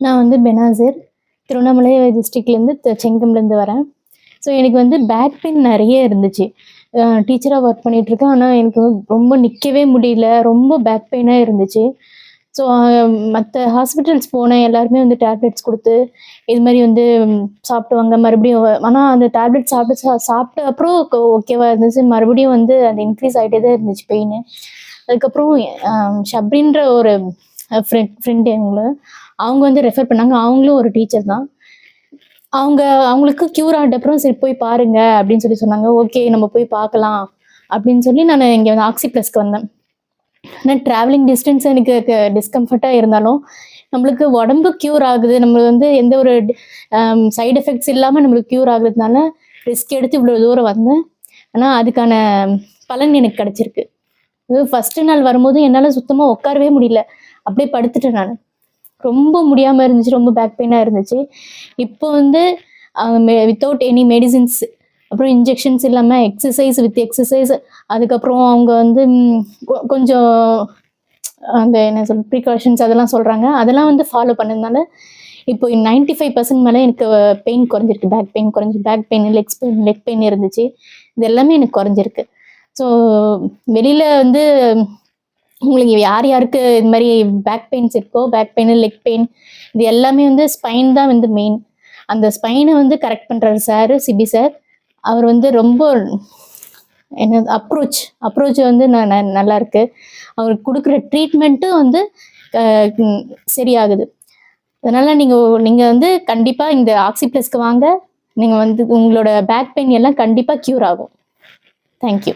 நான் வந்து பெனாசிர் திருவண்ணாமலை டிஸ்ட்ரிக்ட்லேருந்து செங்கம்லேருந்து வரேன். ஸோ எனக்கு வந்து பேக் பெயின் நிறைய இருந்துச்சு. டீச்சராக ஒர்க் பண்ணிகிட்ருக்கேன் ஆனால் எனக்கு வந்து ரொம்ப நிற்கவே முடியல. ரொம்ப பேக் பெயினாக இருந்துச்சு. ஸோ மற்ற ஹாஸ்பிட்டல்ஸ் போனேன். எல்லாருமே வந்து டேப்லெட்ஸ் கொடுத்து இது மாதிரி வந்து சாப்பிடுவாங்க மறுபடியும் ஆனால் அந்த டேப்லெட் சாப்பிட்டு சா- சாப்பிட்ட அப்புறம் ஓகேவா இருந்துச்சு. மறுபடியும் வந்து அது இன்க்ரீஸ் ஆகிட்டே தான் இருந்துச்சு பெயின் அதுக்கப்புறம் ஷப்ரின்ற ஒரு ஃப்ரெண்ட் ஃப்ரெண்டு எங்களை அவங்க வந்து ரெஃபர் பண்ணாங்க. அவங்களும் ஒரு டீச்சர் தான். அவங்க அவங்களுக்கு க்யூர் ஆகிட்டப்புறம் சரி போய் பாருங்க அப்படின்னு சொல்லி சொன்னாங்க. ஓகே நம்ம போய் பார்க்கலாம் அப்படின்னு சொல்லி நான் இங்கே வந்து ஆக்சி ப்ளஸ்க்கு வந்தேன். ஆனால் ட்ராவலிங் டிஸ்டன்ஸ் எனக்கு டிஸ்கம்ஃபர்ட்டாக இருந்தாலும் நம்மளுக்கு உடம்பு க்யூர் ஆகுது. நம்ம வந்து எந்த ஒரு சைடு எஃபெக்ட்ஸ் இல்லாமல் நம்மளுக்கு க்யூர் ஆகுறதுனால ரிஸ்க் எடுத்து இவ்வளோ தூரம் வந்தேன். ஆனால் அதுக்கான பலன் எனக்கு கிடச்சிருக்கு. ஃபஸ்ட்டு நாள் வரும்போது என்னால் சுத்தமாக உட்காரவே முடியல. அப்படியே படுத்துட்டேன் நான். ரொம்ப முடியாமல் இருந்துச்சு ரொம்ப பேக் பெயினாக இருந்துச்சு. இப்போ வந்து வித்தவுட் எனி மெடிசின்ஸ் அப்புறம் இன்ஜெக்ஷன்ஸ் இல்லாமல் எக்ஸசைஸ் வித் எக்ஸசைஸ் அதுக்கப்புறம் அவங்க வந்து கொஞ்சம் அந்த என்ன சொல் ப்ரிகாஷன்ஸ் அதெல்லாம் சொல்கிறாங்க அதெல்லாம் வந்து ஃபாலோ பண்ணதுனால இப்போ நைன்டி ஃபைவ் பர்சன்ட் மேலே எனக்கு பெயின் குறைஞ்சிருக்கு. பேக் பெயின் குறைஞ்சி back pain legs pain leg pain இருந்துச்சு. இது எல்லாமே எனக்கு குறைஞ்சிருக்கு. ஸோ வெளியில் வந்து உங்களுக்கு யார் யாருக்கு இது மாதிரி பேக் பெயின்ஸ் இருக்கோ பேக் பெயின் லெக் பெயின் இது எல்லாமே வந்து ஸ்பைன் தான் வந்து மெயின் அந்த ஸ்பைனை வந்து கரெக்ட் பண்ணுறாரு சார் சிபி சார் அவர் வந்து ரொம்ப என்ன அப்ரோச் அப்ரோச் வந்து நான் ந- நல்லா இருக்கு. அவருக்கு கொடுக்குற ட்ரீட்மெண்ட்டும் வந்து சரியாகுது. அதனால நீங்கள் நீங்கள் வந்து கண்டிப்பாக இந்த ஆக்சி ப்ளஸ்க்கு வாங்க. நீங்கள் வந்து உங்களோட பேக் பெயின் எல்லாம் கண்டிப்பாக க்யூர் ஆகும். தேங்க்யூ